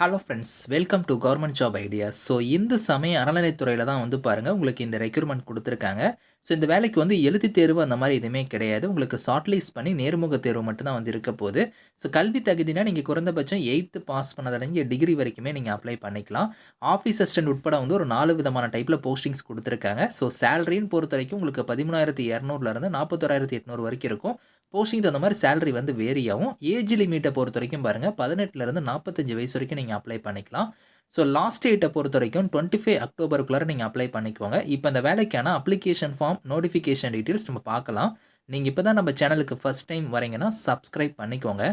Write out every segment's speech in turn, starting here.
Hello friends welcome to government job ideas so இந்த சமய அறநிலைத்துறையில் தான் வந்து பாருங்கள் உங்களுக்கு இந்த ரெக்யூர்மெண்ட் கொடுத்துருக்காங்க. ஸோ இந்த வேலைக்கு வந்து எழுத்து தேர்வு அந்த மாதிரி எதுவுமே கிடையாது. உங்களுக்கு ஷார்ட்லிஸ்ட் பண்ணி நேர்முக தேர்வு மட்டும்தான் வந்து இருக்க போகுது. ஸோ கல்வி தகுதினா நீங்கள் குறைந்தபட்சம் எயித்து பாஸ் பண்ணதுலேருந்து டிகிரி வரைக்குமே நீங்கள் அப்ளை பண்ணிக்கலாம். ஆஃபீஸ் அசிஸ்டன்ட் உட்பட வந்து ஒரு நாலு விதமான டைப்பில் போஸ்டிங்ஸ் கொடுத்துருக்காங்க. ஸோ சேலரின்னு பொறுத்த வரைக்கும் உங்களுக்கு பதிமூணாயிரத்தி இரநூறுலேருந்து நாற்பத்தோராயிரத்தி எட்நூறு வரைக்கும் இருக்கும். போஸ்டிங் தகுந்த மாதிரி சேலரி வந்து வேரி ஆகும். ஏஜ் லிமிட்டை பொறுத்த வரைக்கும் பாருங்கள் பதினெட்டுலேருந்து நாற்பத்தஞ்சு வயசு வரைக்கும் நீங்கள் அப்ளை பண்ணிக்கலாம். ஸோ லாஸ்ட் டேட்டை பொறுத்த வரைக்கும் டுவெண்ட்டி ஃபைவ் அக்டோபருக்குள்ளே நீங்கள் அப்ளை பண்ணிக்கோங்க. இப்போ இந்த வேலைக்கான அப்ளிகேஷன் ஃபார்ம் நோட்டிஃபிகேஷன் டீட்டெயில்ஸ் நம்ம பார்க்கலாம். நீங்கள் இப்போ தான் நம்ம சேனலுக்கு ஃபஸ்ட் டைம் வரீங்கன்னா சப்ஸ்கிரைப் பண்ணிக்கோங்க.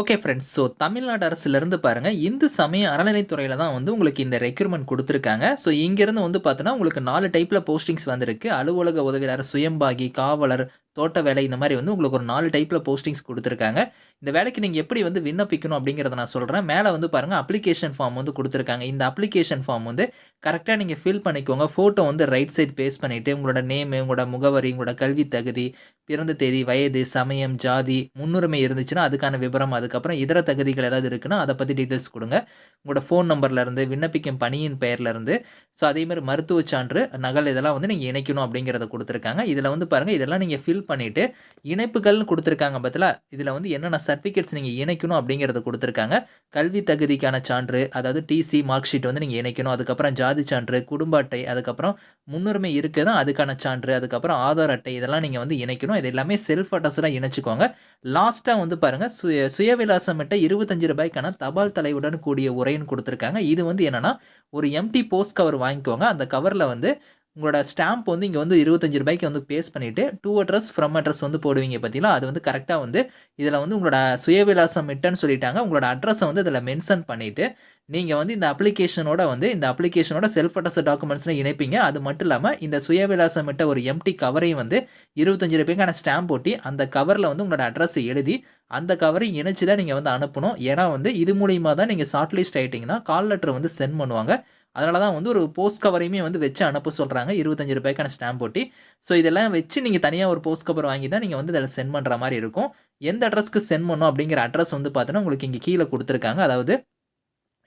ஓகே ஃப்ரெண்ட்ஸ் ஸோ தமிழ்நாடு அரசுலேருந்து பாருங்கள் இந்து சமய அறநிலைத்துறையில் தான் வந்து உங்களுக்கு இந்த ரெக்யூர்மெண்ட் கொடுத்துருக்காங்க. ஸோ இங்கேருந்து வந்து பார்த்தோன்னா உங்களுக்கு நாலு டைப்பில் போஸ்டிங்ஸ் வந்திருக்கு. அலுவலக உதவியாளர் சுயம்பாகி காவலர் தோட்ட வேலை இந்த மாதிரி வந்து உங்களுக்கு ஒரு நாலு டைப்பில் போஸ்டிங்ஸ் கொடுத்துருக்காங்க. இந்த வேலைக்கு நீங்கள் எப்படி வந்து விண்ணப்பிக்கணும் அப்படிங்கிறத நான் சொல்கிறேன் மேலே வந்து பாருங்கள் அப்ளிகேஷன் ஃபார்ம் வந்து கொடுத்துருக்காங்க. இந்த அப்ளிகேஷன் ஃபார்ம் வந்து கரெக்டாக நீங்கள் ஃபில் பண்ணிக்கோங்க. ஃபோட்டோ வந்து ரைட் சைட் பேஸ் பண்ணிவிட்டு உங்களோட நேமு உங்களோட முகவரி உங்களோட கல்வி தகுதி பிறந்த தேதி வயது சமயம் ஜாதி முன்னுரிமை இருந்துச்சுன்னா அதுக்கான விவரம் அதுக்கப்புறம் இதர தகுதிகள் ஏதாவது இருக்குன்னா அதை பற்றி டீட்டெயில்ஸ் கொடுங்க. உங்களோட ஃபோன் நம்பர்லேருந்து விண்ணப்பிக்கும் பணியின் பெயர்லேருந்து ஸோ அதேமாதிரி மருத்துவ சான்று நகல் இதெல்லாம் வந்து நீங்கள் இணைக்கணும் அப்படிங்கிறத கொடுத்துருக்காங்க. இதில் வந்து பாருங்கள் இதெல்லாம் நீங்கள் ஃபில் பண்ணிவிட்டு இணைப்புகள்னு கொடுத்துருக்காங்க பார்த்தல இதில் வந்து என்னென்ன சர்டிஃபிகேட்ஸ் நீங்கள் இணைக்கணும் அப்படிங்கிறத கொடுத்துருக்காங்க. கல்வி தகுதிக்கான சான்று அதாவது டிசி மார்க் ஷீட் வந்து நீங்கள் இணைக்கணும். அதுக்கப்புறம் ஜாதி சான்று குடும்ப அட்டை அதுக்கப்புறம் முன்னுரிமை இருக்குதுன்னா அதுக்கான சான்று அதுக்கப்புறம் ஆதார் அட்டை இதெல்லாம் நீங்கள் வந்து இணைக்கணும். இது எல்லாமே செல்ஃப் அட்டஸ்டாக இணைச்சிக்கோங்க. லாஸ்ட்டாக வந்து பாருங்கள் சுய சுயவிலாசமிட்ட இருபத்தஞ்சு ரூபாய்க்கான தபால் தலைவுடன் கூடிய உரைன்னு கொடுத்துருக்காங்க. இது வந்து என்னென்னா ஒரு எம்டி போஸ்ட் கவர் வாங்கிக்கோங்க. அந்த கவரில் வந்து உங்களோட ஸ்டாம்ப் வந்து இங்கே வந்து இருபத்தஞ்சு ரூபாய்க்கு வந்து பேஸ் பண்ணிவிட்டு டூ அட்ரஸ் ஃப்ரம் அட்ரஸ் வந்து போடுவீங்க பார்த்தீங்களா அது வந்து கரெக்டாக வந்து இதில் வந்து உங்களோட சுயவிலாசம் மிட்டன்னு சொல்லிட்டாங்க. உங்களோட அட்ரஸை வந்து இதில் மென்ஷன் பண்ணிவிட்டு நீங்கள் வந்து இந்த அப்ளிகேஷனோட வந்து இந்த அப்ளிகேஷனோட செல்ஃப் அட்ரஸ் டாக்குமெண்ட்ஸ்னு இணைப்பீங்க. அது மட்டும் இல்லாமல் இந்த சுயவிலாசம் மிட்ட ஒரு எம்டி கவரையும் வந்து இருபத்தஞ்சு ரூபாய்க்கான ஸ்டாம்ப் போட்டி அந்த கவரில் வந்து உங்களோட அட்ரஸை எழுதி அந்த கவரை இணைச்சி தான் நீங்கள் வந்து அனுப்பணும். ஏன்னா வந்து இது மூலியமாக தான் நீங்கள் ஷார்ட் லிஸ்ட் ஆகிட்டிங்கன்னா கால் லெட்டர் வந்து சென்ட் பண்ணுவாங்க. அதனால தான் வந்து ஒரு போஸ்ட் கவரையுமே வந்து வச்சு அனுப்ப சொல்கிறாங்க இருபத்தஞ்சு ரூபாய்க்கான ஸ்டாம்ப் போட்டி. ஸோ இதெல்லாம் வச்சு நீங்கள் தனியாக ஒரு போஸ்ட் கவர் வாங்கி தான் நீங்கள் வந்து இதில் சென்ட் பண்ணுற மாதிரி இருக்கும். எந்த அட்ரஸ்க்கு சென்ட் பண்ணும் அப்படிங்கிற அட்ரஸ் வந்து பார்த்தோன்னா உங்களுக்கு இங்கே கீழே கொடுத்துருக்காங்க. அதாவது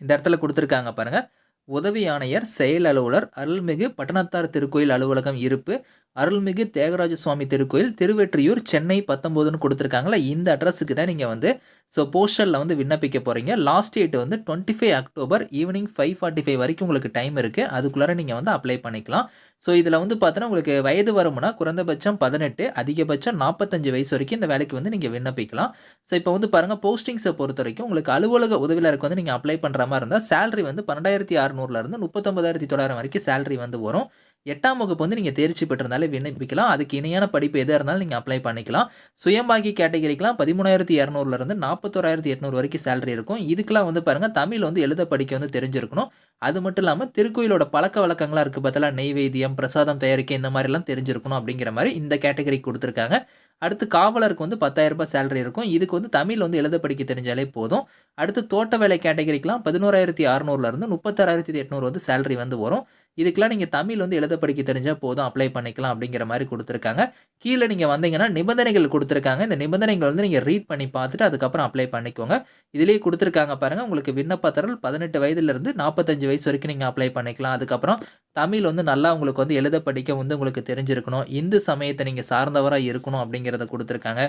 இந்த இடத்துல கொடுத்துருக்காங்க பாருங்கள் உதவி ஆணையர் செயல் அலுவலர் அருள்மிகு பட்டணத்தார் திருக்கோயில் அலுவலகம் இருப்பு அருள்மிகு தேகராஜ சுவாமி திருக்கோயில் திருவெற்றியூர் சென்னை பத்தொம்போதுன்னு கொடுத்துருக்காங்களா இந்த அட்ரஸுக்கு தான் நீங்கள் வந்து ஸோ போஸ்டரில் வந்து விண்ணப்பிக்க போகிறீங்க லாஸ்ட் டேட் வந்து twenty five October evening five forty five வரைக்கும் உங்களுக்கு டைம் இருக்குது அதுக்குள்ளார நீங்கள் வந்து அப்ளை பண்ணிக்கலாம். ஸோ இதில் வந்து பார்த்தோன்னா உங்களுக்கு வயது வரும்னா குறைந்தபட்சம் பதினெட்டு அதிகபட்சம் நாற்பத்தஞ்சு வயசு வரைக்கும் இந்த வேலைக்கு வந்து நீங்கள் விண்ணப்பிக்கலாம். ஸோ இப்போ வந்து பாருங்கள் போஸ்டிங்ஸை பொறுத்த வரைக்கும் உங்களுக்கு அலுவலக உதவியாளருக்கு வந்து நீங்கள் அப்ளை பண்ணுற மாதிரி இருந்தால் சேலரி வந்து பன்னெண்டாயிரத்தி அறநூறுலேருந்து முப்பத்தொம்பதாயிரத்தி தொள்ளாயிரம் வரைக்கும் சேலரி வந்து வரும். எட்டாம் வகுப்பு வந்து நீங்கள் தேர்ச்சி பெற்றிருந்தாலே விண்ணப்பிக்கலாம். அதுக்கு இணையான படிப்பு எதாக இருந்தாலும் நீங்கள் அப்ளை பண்ணிக்கலாம். சுயம்பாகி கேட்டகரிக்கெலாம் பதிமூணாயிரத்தி இரநூறுலேருந்து நாற்பத்தோராயிரத்தி எட்நூறு வரைக்கும் சேலரி இருக்கும். இதுக்கெலாம் வந்து பாருங்கள் தமிழ் வந்து எழுத படிக்க வந்து தெரிஞ்சிருக்கணும். அது மட்டும் இல்லாமல் திருக்கோயிலோட பழக்க வழக்கங்களாக இருக்குது பார்த்தலாம் நெய்வேத்தியம் பிரசாதம் தயாரிக்க இந்த மாதிரிலாம் தெரிஞ்சிருக்கணும் அப்படிங்கிற மாதிரி இந்த கேட்டகரி கொடுத்துருக்காங்க. அடுத்து காவலருக்கு வந்து பத்தாயிரரூபா சேலரி இருக்கும். இதுக்கு வந்து தமிழ் வந்து எழுத படிக்க தெரிஞ்சாலே போதும். அடுத்து தோட்ட வேலை கேட்டகரிக்கெலாம் பதினோராயிரத்தி அறநூறுலேருந்து முப்பத்தாறாயிரத்தி எட்நூறு வந்து சேலரி வந்து வரும். இதுக்கெலாம் நீங்கள் தமிழ் வந்து எழுத படிக்க தெரிஞ்சால் போதும் அப்ளை பண்ணிக்கலாம் அப்படிங்கிற மாதிரி கொடுத்துருக்காங்க. கீழே நீங்கள் வந்தீங்கன்னா நிபந்தனைகள் கொடுத்துருக்காங்க. இந்த நிபந்தனைகள் வந்து நீங்கள் ரீட் பண்ணி பார்த்துட்டு அதுக்கப்புறம் அப்ளை பண்ணிக்கோங்க. இதிலேயே கொடுத்துருக்காங்க பாருங்கள் உங்களுக்கு விண்ணப்பத்தரல் பதினெட்டு வயதுலேருந்து நாற்பத்தஞ்சு வயசு வரைக்கும் நீங்கள் அப்ளை பண்ணிக்கலாம். அதுக்கப்புறம் தமிழ் வந்து நல்லா உங்களுக்கு வந்து எழுத படிக்க வந்து உங்களுக்கு தெரிஞ்சிருக்கணும். இந்து சமயத்தை நீங்கள் சார்ந்தவராக இருக்கணும் அப்படிங்கிறத கொடுத்துருக்காங்க.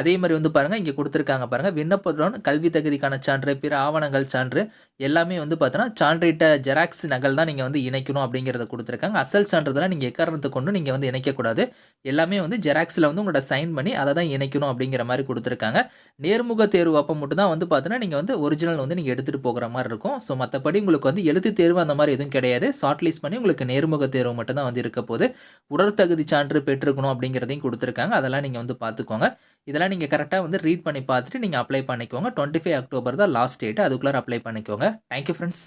அதே மாதிரி வந்து பாருங்கள் இங்கே கொடுத்துருக்காங்க பாருங்கள் விண்ணப்பத்துடன் கல்வி தகுதிக்கான சான்று பிற ஆவணங்கள் சான்று எல்லாமே வந்து பார்த்தோன்னா சான்றிட்ட ஜெராக்ஸ் நகல் தான் நீங்கள் வந்து இணைக்கணும் அப்படிங்கிறத கொடுத்துருக்காங்க. அசல் சான்றிதழை நீங்கள் எக்காரணத்தை கொண்டு நீங்கள் வந்து இணைக்கக்கூடாது. எல்லாமே வந்து ஜெராக்ஸில் வந்து உங்களோட சைன் பண்ணி அதை தான் இணைக்கணும் அப்படிங்கிற மாதிரி கொடுத்துருக்காங்க. நேர்முக தேர்வு அப்போ மட்டும் தான் வந்து பார்த்தோன்னா நீங்கள் வந்து ஒரிஜினல் வந்து நீங்கள் எடுத்துகிட்டு போகிற மாதிரி இருக்கும். ஸோ மற்றபடி உங்களுக்கு வந்து எழுத்து தேர்வு அந்த மாதிரி எதுவும் கிடையாது. ஷார்ட் லிஸ்ட் பண்ணி உங்களுக்கு நேர்முக தேர்வு மட்டும் தான் வந்து இருக்க போது உடற்தகுதி சான்று பெற்றிருக்கணும் அப்படிங்கிறதையும் கொடுத்துருக்காங்க. அதெல்லாம் நீங்கள் வந்து பார்த்துக்கோங்க இதெல்லாம் நீங்கள் கரெக்டாக வந்து ரீட் பண்ணி பார்த்துட்டு நீங்கள் அப்ளை பண்ணிக்கோங்க. டுவெண்ட்டி ஃபைவ் அக்டோபர் தான் லாஸ்ட் டேட் அதுக்குள்ளே அப்ளை பண்ணிக்கோங்க. Thank you friends